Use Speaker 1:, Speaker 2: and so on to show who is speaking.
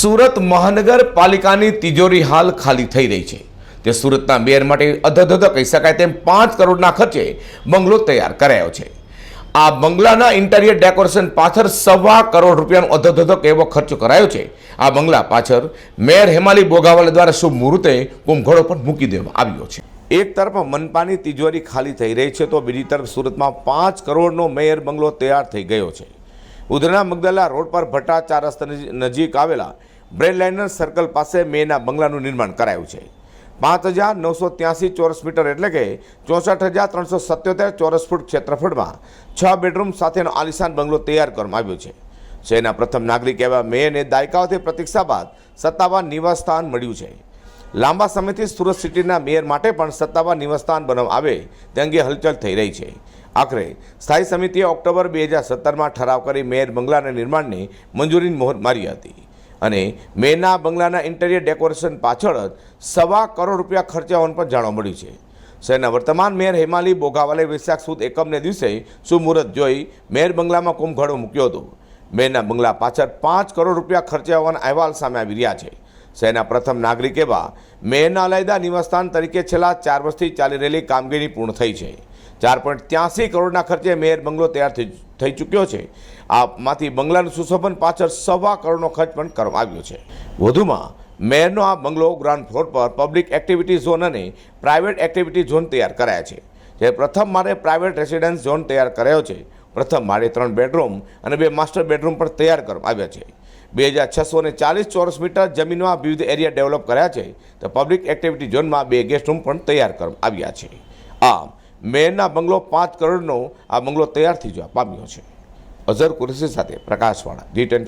Speaker 1: સુરત મહાનગરપાલિકાની તિજોરી હાલ ખાલી થઈ રહી છે. તે સુરતના મેયર માટે અધધધ કહી શકાય તેમ પાંચ કરોડના ખર્ચે બંગલો તૈયાર કરાયો છે. આ બંગલાના ઇન્ટિરિયર ડેકોરેશન પાછળ સવા કરોડ રૂપિયાનો અધધધક એવો ખર્ચ કરાયો છે. આ બંગલા પાછળ મેયર હેમાલી બોગાવાલા દ્વારા શુભ મુહૂર્તે કુંભઘોડો પણ મૂકી દેવામાં આવ્યો છે. એક તરફ મનપાની તિજોરી ખાલી થઈ રહી છે તો બીજી તરફ સુરતમાં પાંચ કરોડનો મેયર બંગલો તૈયાર થઈ ગયો છે. ઉધના મગદલા રોડ પર ભટ્ટા ચાર રસ્તા નજીક આવેલા બ્રેડ લાઇનર સર્કલ પાસે મેના બંગલાનું નિર્માણ કરાયું છે. પાંચ હજાર નવસો ત્યાસી ચોરસ મીટર એટલે કે ચોસઠ હજાર ત્રણસો સત્યોતેર ચોરસ ફૂટ ક્ષેત્રફળમાં છ બેડરૂમ સાથેનો આલિશાન બંગલો તૈયાર કરવામાં આવ્યો છે. શહેરના પ્રથમ નાગરિક એવા મેયરને દાયકાઓથી પ્રતીક્ષા બાદ સત્તાવાર નિવાસસ્થાન મળ્યું છે. લાંબા સમયથી સુરત સિટીના મેયર માટે પણ સત્તાવાર નિવાસસ્થાન બનાવવા આવે તે અંગે હલચલ થઈ રહી છે. આખરે સ્થાયી સમિતિએ ઓક્ટોબર બે હજાર સત્તરમાં ઠરાવ કરી મેયર બંગલાના નિર્માણને મંજૂરીની મોહર મારી હતી. અને મેયરના બંગલાના ઇન્ટેરિયર ડેકોરેશન પાછળ જ સવા કરોડ રૂપિયા ખર્ચા હોવાનું પણ જાણવા મળ્યું છે. શહેરના વર્તમાન મેયર હેમાલી બોઘાવાલે વૈશાખ સુદ એકમને દિવસે સુમુહૂર્ત જોઈ મેયર બંગલામાં કુંભઘાડો મૂક્યો હતો. મેયરના બંગલા પાછળ પાંચ કરોડ રૂપિયા ખર્ચા હોવાના અહેવાલ સામે આવી રહ્યા છે. શહેરના પ્રથમ નાગરિક એવા મેયરના અલાયદા નિવાસસ્થાન તરીકે છેલ્લા ચાર વર્ષથી ચાલી રહેલી કામગીરી પૂર્ણ થઈ છે. ચાર પોઈન્ટ ત્યાસી કરોડના ખર્ચે મેયર બંગલો તૈયાર થઈ ચૂક્યો છે. આમાંથી બંગલાનું સુશોભન પાછળ સવા કરોડનો ખર્ચ પણ કરવામાં આવ્યો છે. વધુમાં, મેયરનો આ બંગલો ગ્રાઉન્ડ ફ્લોર પર પબ્લિક એક્ટિવિટી ઝોન અને પ્રાઇવેટ એક્ટિવિટી ઝોન તૈયાર કરાયા છે. જે પ્રથમ માળે પ્રાઇવેટ રેસિડેન્સ ઝોન તૈયાર કરાયો છે. પ્રથમ માળે ત્રણ બેડરૂમ અને બે માસ્ટર બેડરૂમ પણ તૈયાર કરવામાં આવ્યા છે. બે હજાર છસો ને ચાલીસ ચોરસ મીટર જમીનમાં વિવિધ એરિયા ડેવલપ કર્યા છે તો પબ્લિક એક્ટિવિટી ઝોનમાં બે ગેસ્ટ રૂમ પણ તૈયાર કરવામાં આવ્યા છે. આમ, મેયરના બંગલો પાંચ કરોડનો આ બંગલો તૈયાર થઈ જવા પામ્યો છે. અઝર કુરેશી સાથે પ્રકાશવાળા જી ટેન